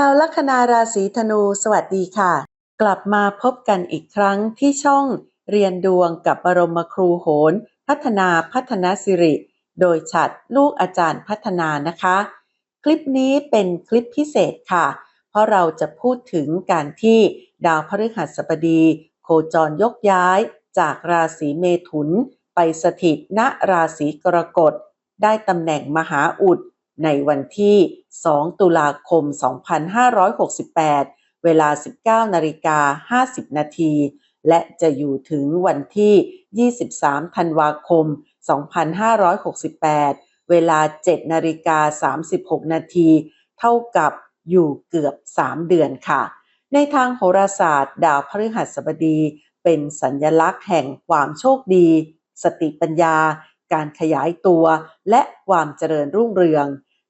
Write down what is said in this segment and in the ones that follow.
ชาวลัคนาราศีธนูสวัสดีค่ะ กลับมาพบกันอีกครั้งที่ช่องเรียนดวงกับบรมครูโหน พัฒนาพัฒนาสิริ โดยฉัดลูกอาจารย์พัฒนานะคะ คลิปนี้เป็นคลิปพิเศษค่ะ เพราะเราจะพูดถึงการที่ดาวพฤหัสบดี โคจรยกย้ายจากราศีเมถุน ไปสถิตณราศีกรกฎได้ตำแหน่งมหาอุด ในวันที่ 2 ตุลาคม 2568 เวลา 19นาฬิกา50 นาที และจะอยู่ถึงวันที่ 23 ธันวาคม 2568 เวลา 7นาฬิกา36 นาที เท่ากับอยู่เกือบ 3 เดือนค่ะ ในทางโหราศาสตร์ ดาวพฤหัสบดีเป็นสัญลักษณ์แห่งความโชคดี สติปัญญา การขยายตัว และความเจริญรุ่งเรือง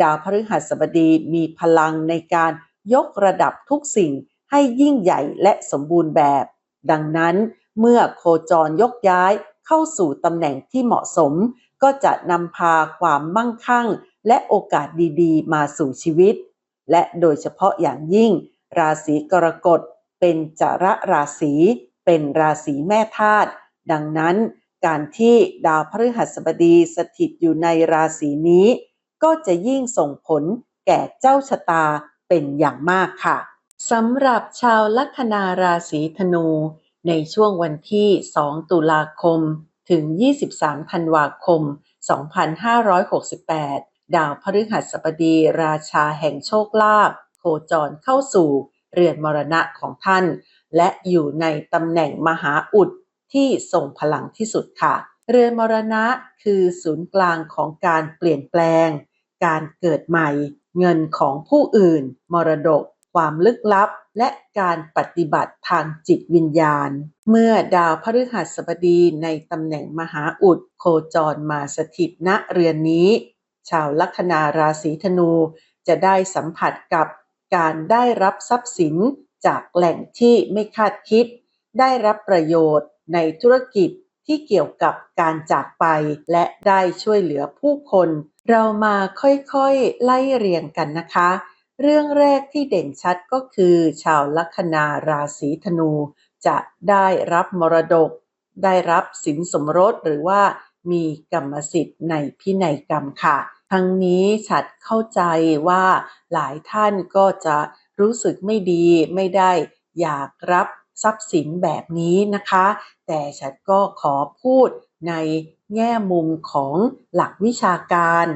ดาวพฤหัสบดีมีพลังในการยกระดับทุกสิ่งให้ยิ่งใหญ่และสมบูรณ์แบบ ดังนั้นเมื่อโคจรยกย้ายเข้าสู่ตำแหน่งที่เหมาะสม ก็จะนำพาความมั่งคั่ง และโอกาสดีๆ มาสู่ชีวิต และโดยเฉพาะอย่างยิ่ง ราศีกรกฎเป็นจระราศีเป็นราศีแม่ธาตุดังนั้น การที่ดาวพฤหัสบดีสถิตอยู่ในราศีนี้ ก็จะยิ่งส่งผลแก่เจ้าชะตาเป็นอย่างมากค่ะสำหรับชาวลัคนาราศีธนู ในช่วงวันที่ 2 ตุลาคม ถึง 23 ธันวาคม 2568 ดาวพฤหัสบดีราชาแห่งโชคลาภโคจรเข้าสู่เรือนมรณะของท่าน และอยู่ในตำแหน่งมหาอุดที่ทรงพลังที่สุดค่ะ เรือนมรณะคือศูนย์กลางของการเปลี่ยนแปลง การเกิดใหม่ เงินของผู้อื่น มรดก ความลึกลับ และการปฏิบัติทางจิตวิญญาณ เมื่อดาวพฤหัสบดีในตำแหน่งมหาอุดโคจรมาสถิตณเรือนนี้ ชาวลัคนาราศีธนูจะได้สัมผัสกับการได้รับทรัพย์สินจากแหล่งที่ไม่คาดคิด ได้รับประโยชน์ในธุรกิจ ที่เกี่ยวกับการจากไป และได้ช่วยเหลือผู้คน เรามาค่อยๆไล่เรียงกันนะคะ เรื่องแรกที่เด่นชัดก็คือ ชาวลัคนาราศีธนู จะได้รับมรดก ได้รับสินสมรสหรือว่ามีกรรมสิทธิ์ในพินัยกรรมค่ะ ทั้งนี้ฉัดเข้าใจว่าหลายท่านก็จะรู้สึกไม่ดีไม่ได้อยากรับ ทรัพย์สินแบบนี้นะคะ แต่ฉันก็ขอพูดในแง่มุมของหลักวิชาการ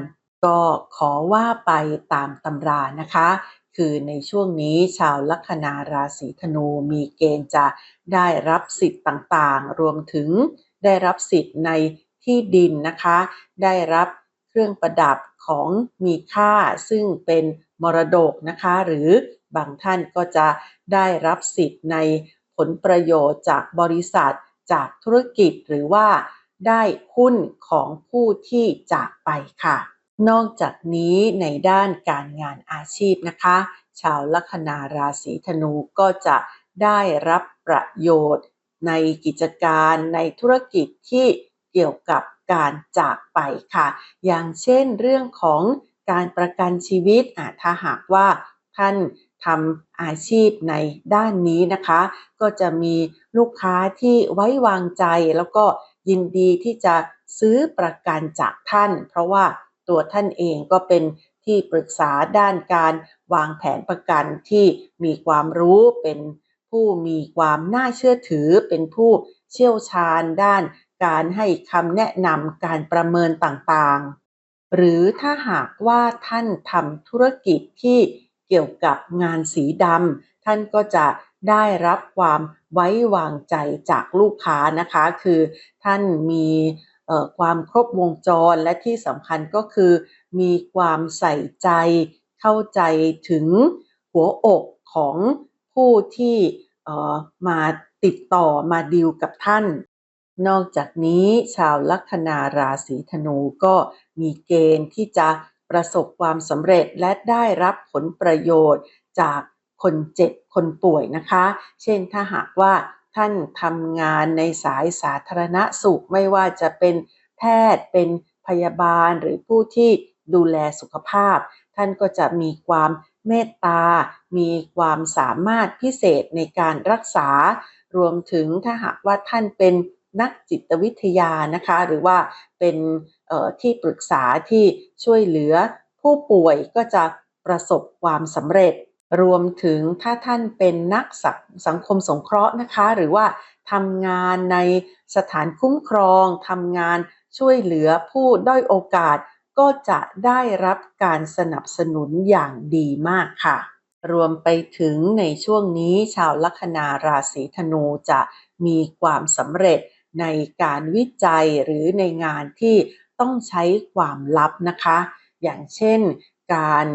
ก็ขอว่าไปตามตำรานะคะ คือในช่วงนี้ชาวลัคนาราศีธนูมีเกณฑ์จะได้รับสิทธิ์ต่างๆ รวมถึงได้รับสิทธิ์ในที่ดินนะคะ ได้รับเครื่องประดับของมีค่าซึ่งเป็นมรดกนะคะ หรือบางท่านก็จะได้รับสิทธิ์ใน ผลประโยชน์จากบริษัท จากธุรกิจหรือว่าได้หุ้นของผู้ที่จากไปค่ะ นอกจากนี้ในด้านการงานอาชีพนะคะ ชาวลัคนาราศีธนูก็จะได้รับประโยชน์ ในกิจการในธุรกิจที่เกี่ยวกับการจากไปค่ะ อย่างเช่นเรื่องของการประกันชีวิตถ้าหากว่าท่าน ทำอาชีพในด้านนี้นะคะ ก็จะมีลูกค้าที่ไว้วางใจแล้วก็ยินดีที่จะซื้อประกันจากท่าน เพราะว่าตัวท่านเองก็เป็นที่ปรึกษาด้านการวางแผนประกันที่มีความรู้เป็นผู้มีความน่าเชื่อถือ เป็นผู้เชี่ยวชาญด้านการให้คำแนะนำการประเมินต่างๆ หรือถ้าหากว่าท่านทำธุรกิจที่ เกี่ยวกับงานสีดำท่านก็จะได้รับความไว้วางใจจากลูกค้านะคะ คือท่านมีความครบวงจรและที่สำคัญก็คือ มีความใส่ใจเข้าใจถึงหัวอกของผู้ที่มาติดต่อมาดีลกับท่าน นอกจากนี้ชาวลัคนาราศีธนูก็มีเกณฑ์ที่จะ ประสบความสำเร็จและได้รับผลประโยชน์จากคนเจ็บคนป่วยนะคะ เช่นถ้าหากว่าท่านทำงานในสายสาธารณสุขไม่ว่าจะเป็นแพทย์เป็นพยาบาลหรือผู้ที่ดูแลสุขภาพ ท่านก็จะมีความเมตตา มีความสามารถพิเศษในการรักษา รวมถึงถ้าหากว่าท่านเป็น นักจิตวิทยานะคะ หรือว่าเป็นที่ปรึกษาที่ช่วยเหลือผู้ป่วยก็จะประสบความสำเร็จ รวมถึงถ้าท่านเป็นนักสังคมสงเคราะห์นะคะ หรือว่าทำงานในสถานคุ้มครองทำงานช่วยเหลือผู้ด้อยโอกาส ก็จะได้รับการสนับสนุนอย่างดีมากค่ะ รวมไปถึงในช่วงนี้ชาวลัคนาราศีธนูจะมีความสำเร็จ ในการวิจัยหรือในงานที่ต้องใช้ความลับนะคะ อย่างเช่นการ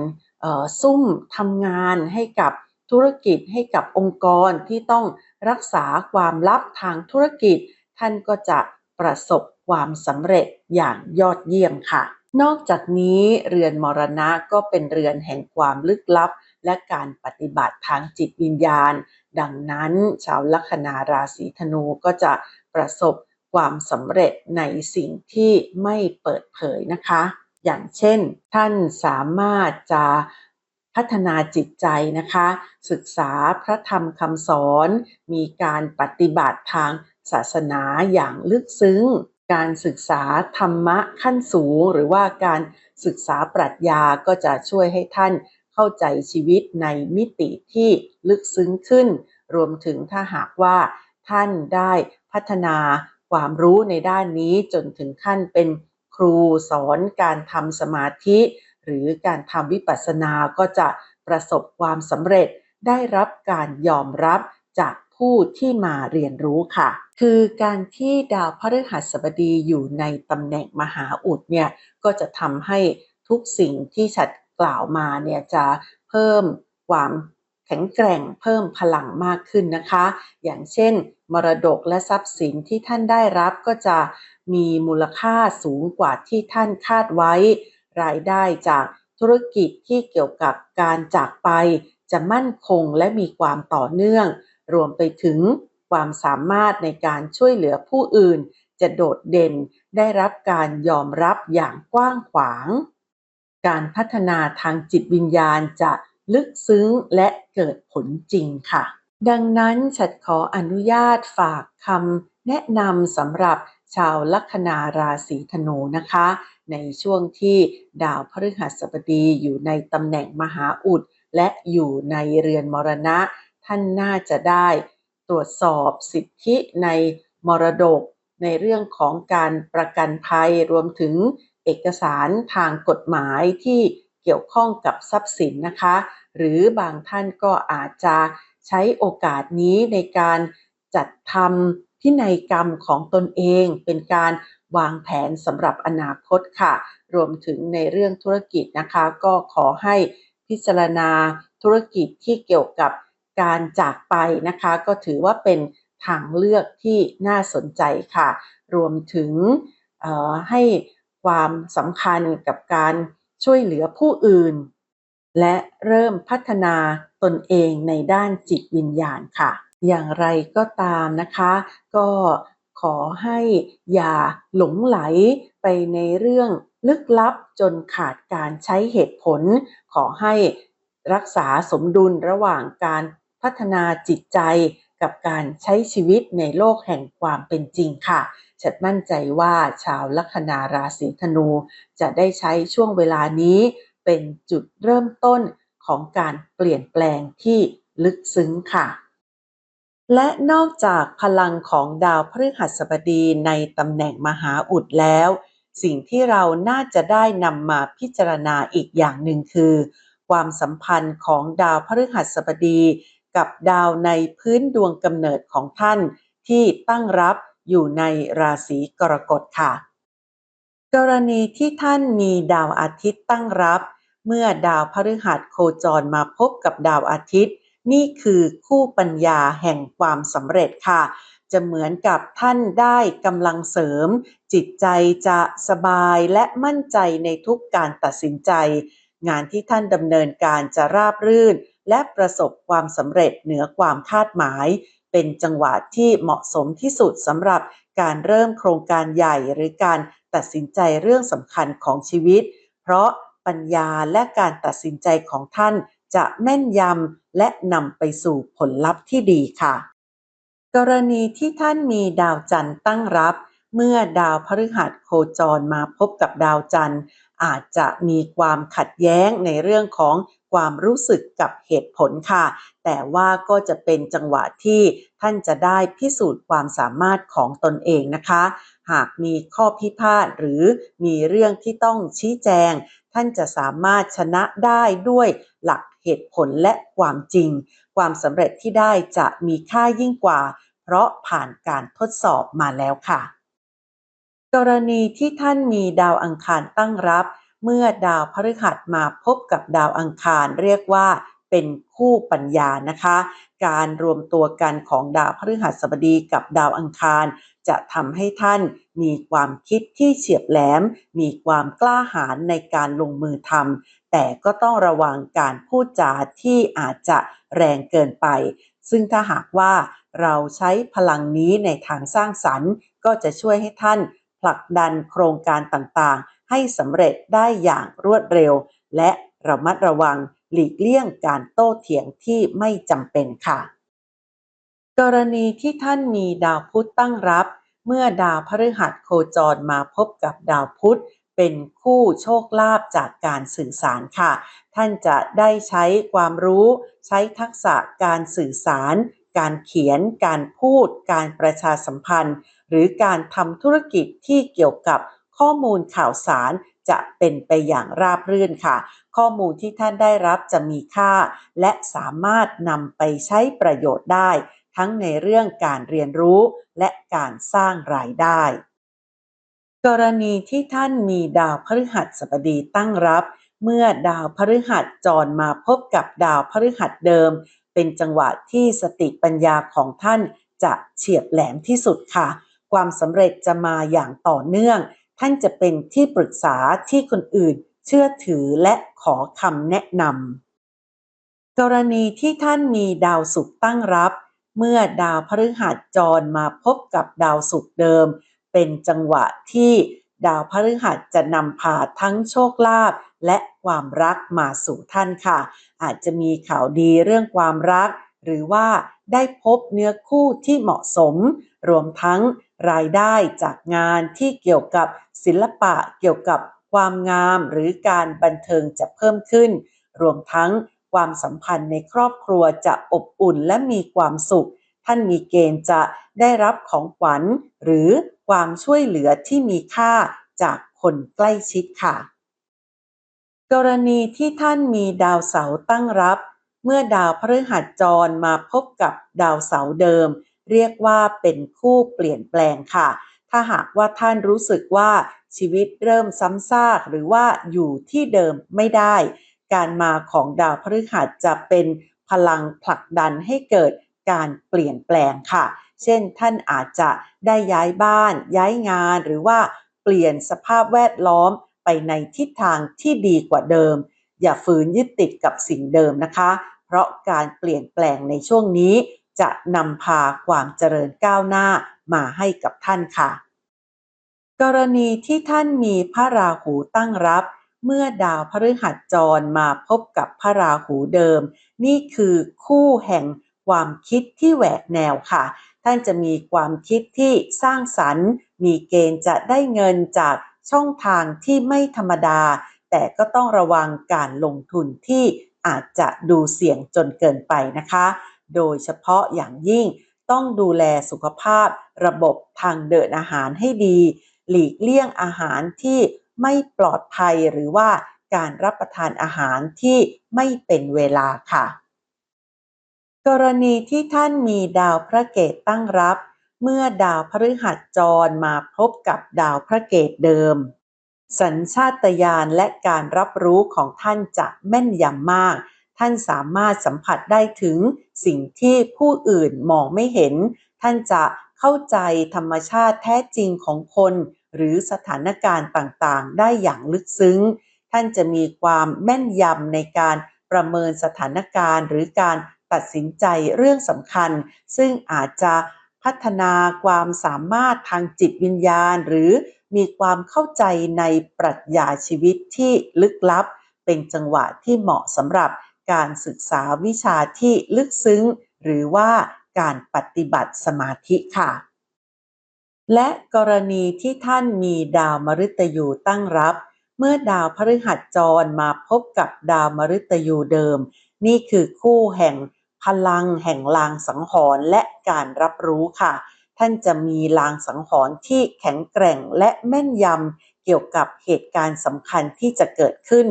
ซุ่มทำงานให้กับธุรกิจให้กับองค์กรที่ต้องรักษาความลับทางธุรกิจ ท่านก็จะประสบความสำเร็จอย่างยอดเยี่ยมค่ะ นอกจากนี้เรือนมรณะก็เป็นเรือนแห่งความลึกลับ และการปฏิบัติทางจิตวิญญาณ ดังนั้นชาวลัคนาราศีธนูก็จะประสบความสำเร็จในสิ่งที่ไม่เปิดเผยนะคะ อย่างเช่น ท่านสามารถจะพัฒนาจิตใจนะคะ ศึกษาพระธรรมคำสอน มีการปฏิบัติทางศาสนาอย่างลึกซึ้ง การศึกษาธรรมะขั้นสูง หรือว่าการศึกษาปรัชญาก็จะช่วยให้ท่าน เข้าใจชีวิตในมิติที่ลึกซึ้งขึ้น รวมถึงถ้าหากว่าท่านได้พัฒนาความรู้ในด้านนี้จนถึงขั้นเป็นครูสอนการทำสมาธิ หรือการทำวิปัสสนาก็จะประสบความสำเร็จได้รับการยอมรับจากผู้ที่มาเรียนรู้ค่ะ คือการที่ดาวพฤหัสบดีอยู่ในตำแหน่งมหาอุดเนี่ยก็จะทำให้ทุกสิ่งที่ฉัด กล่าวมาเนี่ยจะเพิ่มความแข็งแกร่งเพิ่มพลังมากขึ้นนะคะ อย่างเช่น มรดกและทรัพย์สินที่ท่านได้รับก็จะมีมูลค่าสูงกว่าที่ท่านคาดไว้ รายได้จากธุรกิจที่เกี่ยวกับการจากไป จะมั่นคงและมีความต่อเนื่อง รวมไปถึงความสามารถในการช่วยเหลือผู้อื่น จะโดดเด่นได้รับการยอมรับอย่างกว้างขวาง การพัฒนาทางจิตวิญญาณจะลึกซึ้งและเกิดผลจริงค่ะ ดังนั้นฉัดขออนุญาตฝากคำแนะนำสำหรับชาวลัคนาราศีธนูนะคะ ในช่วงที่ดาวพฤหัสบดีอยู่ในตำแหน่งมหาอุด และอยู่ในเรือนมรณะ ท่านน่าจะได้ตรวจสอบสิทธิในมรดก ในเรื่องของการประกันภัยรวมถึง เอกสารทางกฎหมายที่เกี่ยวข้องกับทรัพย์สินนะคะ หรือบางท่านก็อาจจะใช้โอกาสนี้ในการจัดทำพินัยกรรมของตนเอง เป็นการวางแผนสำหรับอนาคตค่ะ รวมถึงในเรื่องธุรกิจนะคะ ก็ขอให้พิจารณาธุรกิจที่เกี่ยวกับการจากไปนะคะ ก็ถือว่าเป็นทางเลือกที่น่าสนใจค่ะ รวมถึงให้ ความสำคัญกับการช่วยเหลือผู้อื่น และเริ่มพัฒนาตนเองในด้านจิตวิญญาณค่ะ อย่างไรก็ตามนะคะ ก็ขอให้อย่าหลงไหลไปในเรื่องลึกลับจนขาดการใช้เหตุผล ขอให้รักษาสมดุลระหว่างการพัฒนาจิตใจ กับการใช้ชีวิตในโลกแห่งความเป็นจริงค่ะ ฉันมั่นใจว่าชาวลัคนาราศีธนู จะได้ใช้ช่วงเวลานี้เป็นจุดเริ่มต้นของการเปลี่ยนแปลงที่ลึกซึ้งค่ะ และนอกจากพลังของดาวพฤหัสบดีในตำแหน่งมหาอุดแล้ว สิ่งที่เราน่าจะได้นำมาพิจารณาอีกอย่างหนึ่งคือ ความสัมพันธ์ของดาวพฤหัสบดี กับดาวในพื้นดวงกำเนิดของท่านที่ตั้งรับอยู่ในราศีกรกฎค่ะ กรณีที่ท่านมีดาวอาทิตย์ตั้งรับ เมื่อดาวพฤหัสโคจรมาพบกับดาวอาทิตย์ นี่คือคู่ปัญญาแห่งความสำเร็จค่ะ จะเหมือนกับท่านได้กำลังเสริม จิตใจจะสบายและมั่นใจในทุกการตัดสินใจ งานที่ท่านดำเนินการจะราบรื่น และประสบความสำเร็จเหนือความคาดหมาย เป็นจังหวะที่เหมาะสมที่สุดสำหรับการเริ่มโครงการใหญ่หรือการตัดสินใจเรื่องสำคัญของชีวิต เพราะปัญญาและการตัดสินใจของท่านจะแม่นยำและนำไปสู่ผลลัพธ์ที่ดีค่ะ กรณีที่ท่านมีดาวจันทร์ตั้งรับ เมื่อดาวพฤหัสโคจรมาพบกับดาวจันทร์ อาจจะมีความขัดแย้งในเรื่องของความรู้สึกกับเหตุผลค่ะ แต่ว่าก็จะเป็นจังหวะที่ท่านจะได้พิสูจน์ความสามารถของตนเองนะคะ หากมีข้อพิพาทหรือมีเรื่องที่ต้องชี้แจง ท่านจะสามารถชนะได้ด้วยหลักเหตุผลและความจริง ความสำเร็จที่ได้จะมีค่ายิ่งกว่า เพราะผ่านการทดสอบมาแล้วค่ะ กรณีที่ท่านมีดาวอังคารตั้งรับ เมื่อดาวพฤหัสมาพบกับดาวอังคารเรียกว่าเป็นคู่ปัญญานะคะ การรวมตัวกันของดาวพฤหัสบดีกับดาวอังคาร จะทำให้ท่านมีความคิดที่เฉียบแหลม มีความกล้าหาญในการลงมือทำแต่ก็ต้องระวังการพูดจาที่อาจจะแรงเกินไป ซึ่งถ้าหากว่าเราใช้พลังนี้ในทางสร้างสรรค์ ก็จะช่วยให้ท่าน ผลักดันโครงการต่างๆ ให้สำเร็จได้อย่างรวดเร็ว และระมัดระวังหลีกเลี่ยงการโต้เถียงที่ไม่จำเป็นค่ะ กรณีที่ท่านมีดาวพุธตั้งรับ เมื่อดาวพฤหัสโคจรมาพบกับดาวพุธเป็นคู่โชคลาภจากการสื่อสารค่ะ ท่านจะได้ใช้ความรู้ ใช้ทักษะการสื่อสาร การเขียน การพูด การประชาสัมพันธ์ หรือการทำธุรกิจที่เกี่ยวกับข้อมูลข่าวสารจะเป็นไปอย่างราบรื่นค่ะ ข้อมูลที่ท่านได้รับจะมีค่า และสามารถนำไปใช้ประโยชน์ได้ ทั้งในเรื่องการเรียนรู้และการสร้างรายได้ กรณีที่ท่านมีดาวพฤหัสบดีตั้งรับ เมื่อดาวพฤหัสจรมาพบกับดาวพฤหัสเดิม เป็นจังหวะที่สติปัญญาของท่านจะเฉียบแหลมที่สุดค่ะ ความสำเร็จจะมาอย่างต่อเนื่อง ท่านจะเป็นที่ปรึกษาที่คนอื่นเชื่อถือและขอคำแนะนำกรณีที่ท่านมีดาวศุกร์ตั้งรับ เมื่อดาวพฤหัสจรมาพบกับดาวศุกร์เดิม เป็นจังหวะที่ดาวพฤหัสจะนำพาทั้งโชคลาภและความรักมาสู่ท่านค่ะ อาจจะมีข่าวดีเรื่องความรัก หรือว่าได้พบเนื้อคู่ที่เหมาะสม รวมทั้งรายได้จากงานที่เกี่ยวกับศิลปะเกี่ยวกับความงามหรือการบันเทิงจะเพิ่มขึ้น รวมทั้งความสัมพันธ์ในครอบครัวจะอบอุ่นและมีความสุข ท่านมีเกณฑ์จะได้รับของขวัญ หรือความช่วยเหลือที่มีค่าจากคนใกล้ชิดค่ะ กรณีที่ท่านมีดาวเสาร์ตั้งรับ เมื่อดาวพฤหัสจรมาพบกับดาวเสาร์เดิม เรียกว่าเป็นคู่เปลี่ยนแปลงค่ะ ถ้าหากว่าท่านรู้สึกว่าชีวิตเริ่มซ้ำซากหรือว่าอยู่ที่เดิมไม่ได้ การมาของดาวพฤหัสจะเป็นพลังผลักดันให้เกิดการเปลี่ยนแปลงค่ะ เช่นท่านอาจจะได้ย้ายบ้าน ย้ายงานหรือว่าเปลี่ยนสภาพแวดล้อมไปในทิศทางที่ดีกว่าเดิม อย่าฝืนยึดติดกับสิ่งเดิมนะคะ เพราะการเปลี่ยนแปลงในช่วงนี้ จะนำพาความเจริญก้าวหน้ามาให้กับท่านค่ะ กรณีที่ท่านมีพระราหูตั้งรับ เมื่อดาวพฤหัสจรมาพบกับพระราหูเดิม นี่คือคู่แห่งความคิดที่แหวกแนวค่ะ ท่านจะมีความคิดที่สร้างสรรค์ มีเกณฑ์จะได้เงินจากช่องทางที่ไม่ธรรมดา แต่ก็ต้องระวังการลงทุนที่ อาจจะดูเสี่ยงจนเกินไปนะคะ โดยเฉพาะอย่างยิ่งต้องดูแลสุขภาพระบบทางเดินอาหารให้ดี หลีกเลี่ยงอาหารที่ไม่ปลอดภัยหรือว่าการรับประทานอาหารที่ไม่เป็นเวลาค่ะ กรณีที่ท่านมีดาวพระเกตตั้งรับ เมื่อดาวพฤหัสจรมาพบกับดาวพระเกตเดิม สัญชาตญาณและการรับรู้ของท่านจะแม่นยำมาก ท่านสามารถสัมผัสได้ถึงสิ่งที่ผู้อื่นมองไม่เห็น ท่านจะเข้าใจธรรมชาติแท้จริงของคน หรือสถานการณ์ต่างๆ ได้อย่างลึกซึ้ง ท่านจะมีความแม่นยำในการประเมินสถานการณ์ หรือการตัดสินใจเรื่องสำคัญ ซึ่งอาจจะพัฒนาความสามารถทางจิตวิญญาณ หรือ มีความเข้าใจในปรัชญาชีวิตที่ลึกลับ เป็นจังหวะที่เหมาะสำหรับการศึกษาวิชาที่ลึกซึ้ง หรือว่าการปฏิบัติสมาธิค่ะ และกรณีที่ท่านมีดาวมฤตยูตั้งรับ เมื่อดาวพฤหัสจรมาพบกับดาวมฤตยูเดิม นี่คือคู่แห่งพลังแห่งลางสังหรณ์และการรับรู้ค่ะ ท่านจะมีลางสังหรณ์ที่แข็งแกร่งและแม่นยำเกี่ยวกับเหตุการณ์สำคัญที่จะเกิดขึ้น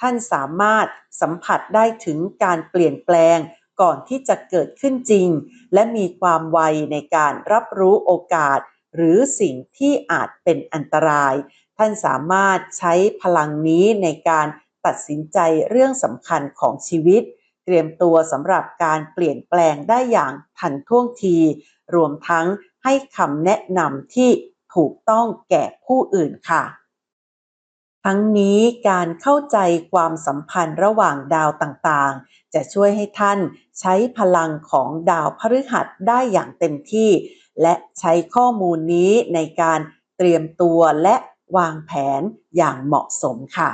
ท่านสามารถสัมผัสได้ถึงการเปลี่ยนแปลงก่อนที่จะเกิดขึ้นจริง และมีความไวในการรับรู้โอกาส หรือสิ่งที่อาจเป็นอันตราย ท่านสามารถใช้พลังนี้ในการตัดสินใจเรื่องสำคัญของชีวิต เตรียมตัวสำหรับการเปลี่ยนแปลงได้อย่างทันท่วงที รวมทั้ง ให้คำแนะนำที่ถูกต้องแก่ผู้อื่นค่ะ ทั้งนี้การเข้าใจความสัมพันธ์ระหว่างดาวต่างๆ จะช่วยให้ท่านใช้พลังของดาวพฤหัสได้อย่างเต็มที่ และใช้ข้อมูลนี้ในการเตรียมตัวและวางแผนอย่างเหมาะสมค่ะ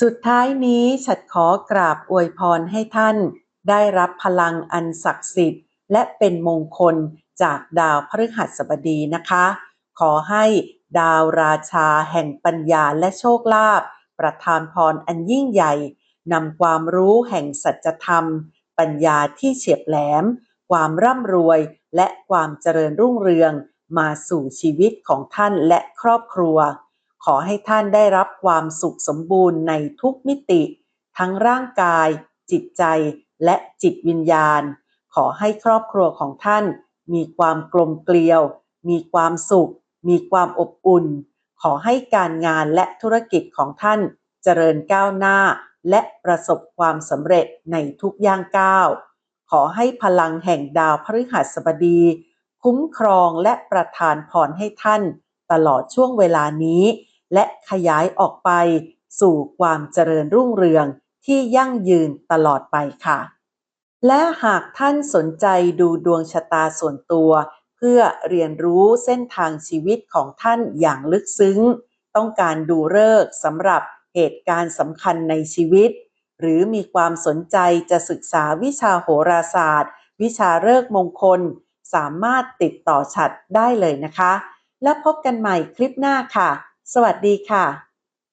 สุดท้ายนี้ฉัดขอกราบอวยพรให้ท่าน ได้รับพลังอันศักดิ์สิทธิ์และเป็นมงคล จากดาวพฤหัสบดีนะคะ ขอให้ดาวราชาแห่งปัญญาและโชคลาภประทานพรอันยิ่งใหญ่นำความรู้แห่งสัจธรรม ปัญญาที่เฉียบแหลม ความร่ำรวยและความเจริญรุ่งเรืองมาสู่ชีวิตของท่านและครอบครัว ขอให้ท่านได้รับความสุขสมบูรณ์ในทุกมิติ ทั้งร่างกาย จิตใจและจิตวิญญาณ ขอให้ครอบครัวของท่าน มีความกลมเกลียว มีความสุข มีความอบอุ่น ขอให้การงานและธุรกิจของท่านเจริญก้าวหน้า และประสบความสำเร็จในทุกย่างก้าว ขอให้พลังแห่งดาวพฤหัสบดี คุ้มครองและประทานพรให้ท่าน ตลอดช่วงเวลานี้ และขยายออกไปสู่ความเจริญรุ่งเรืองที่ยั่งยืนตลอดไปค่ะ และหากท่านสนใจดูดวงชะตาส่วนตัว เพื่อเรียนรู้เส้นทางชีวิตของท่านอย่างลึกซึ้ง ต้องการดูเลิกษ์สำหรับเหตุการณ์สำคัญในชีวิต หรือมีความสนใจจะศึกษาวิชาโหราศาสตร์ วิชาเลิกมงคล สามารถติดต่อฉัดได้เลยนะคะ และพบกันใหม่คลิปหน้าค่ะ สวัสดีค่ะ